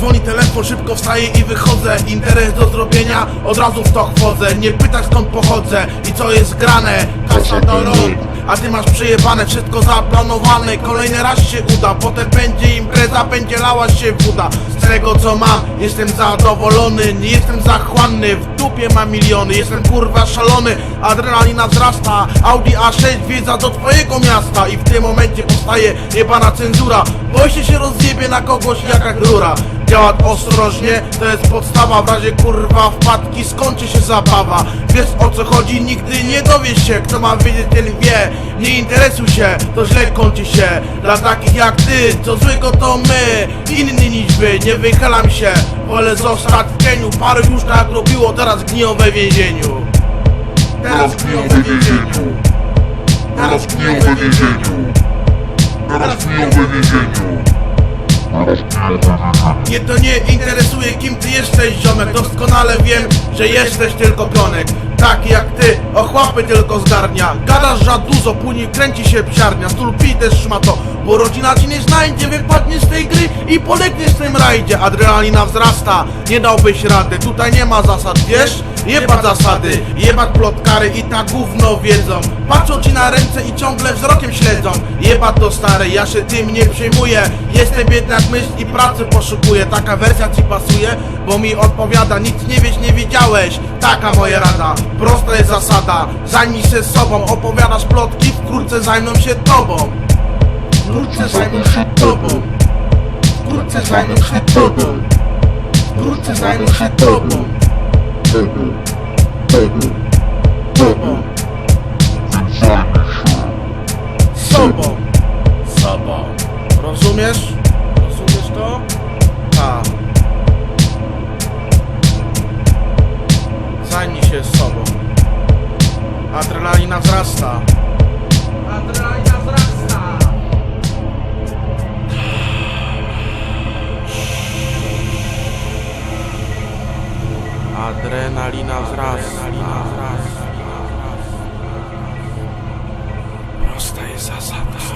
Telefon szybko wstaje i wychodzę. Interes do zrobienia, od razu w to wchodzę. Nie pytać skąd pochodzę i co jest grane. Kasa do rąk, a ty masz przejebane. Wszystko zaplanowane, kolejny raz się uda. Potem będzie impreza, będzie lała się woda. Z tego co mam, jestem zadowolony. Nie jestem zachłanny, w dupie mam miliony. Jestem kurwa szalony, adrenalina wzrasta. Audi A6 wiedza do twojego miasta. I w tym momencie powstaje jebana cenzura. Boję się rozjebie na kogoś jaka rura Działać ostrożnie, to jest podstawa. W razie kurwa wpadki skończy się zabawa. Wiesz o co chodzi, nigdy nie dowiesz się Kto ma wiedzieć, ten wie. Nie interesuj się, to źle kończy się. Dla takich jak ty, co złego to my. Inny niż wy, nie wychylam się. Wolę zostać w cieniu Paru już tak robiło, teraz gniją we więzieniu. Teraz gniją we więzieniu. Teraz gniją we więzieniu. Mnie to nie interesuje kim ty jesteś ziomek. Doskonale wiem, że jesteś tylko pionek Taki jak ty, ochłapy tylko zgarnia. Gadasz za dużo, później kręci się psiarnia. Stul pij też szmato, bo rodzina ci nie znajdzie. Wypadniesz z tej gry i polegniesz w tym rajdzie. Adrenalina wzrasta, nie dałbyś rady. Tutaj nie ma zasad, wiesz? Jebać zasady, jebać plotkary i tak gówno wiedzą. Patrzą ci na ręce i ciągle wzrokiem śledzą Jebać to stare, ja się tym nie przejmuję Jestem jednak myśl i pracy poszukuję Taka wersja ci pasuje, bo mi odpowiada Nic nie wiesz, nie wiedziałeś, taka moja rada Prosta jest zasada, zajmij się sobą Opowiadasz plotki, wkrótce zajmą się tobą Wkrótce zajmą się tobą Wkrótce zajmą się tobą Wkrótce zajmą się tobą Tobą. Tobą. Tobą. Sobą. wzrasta. Adrenalina wzrasta. Adrenalina wzrasta Prosta jest zasada.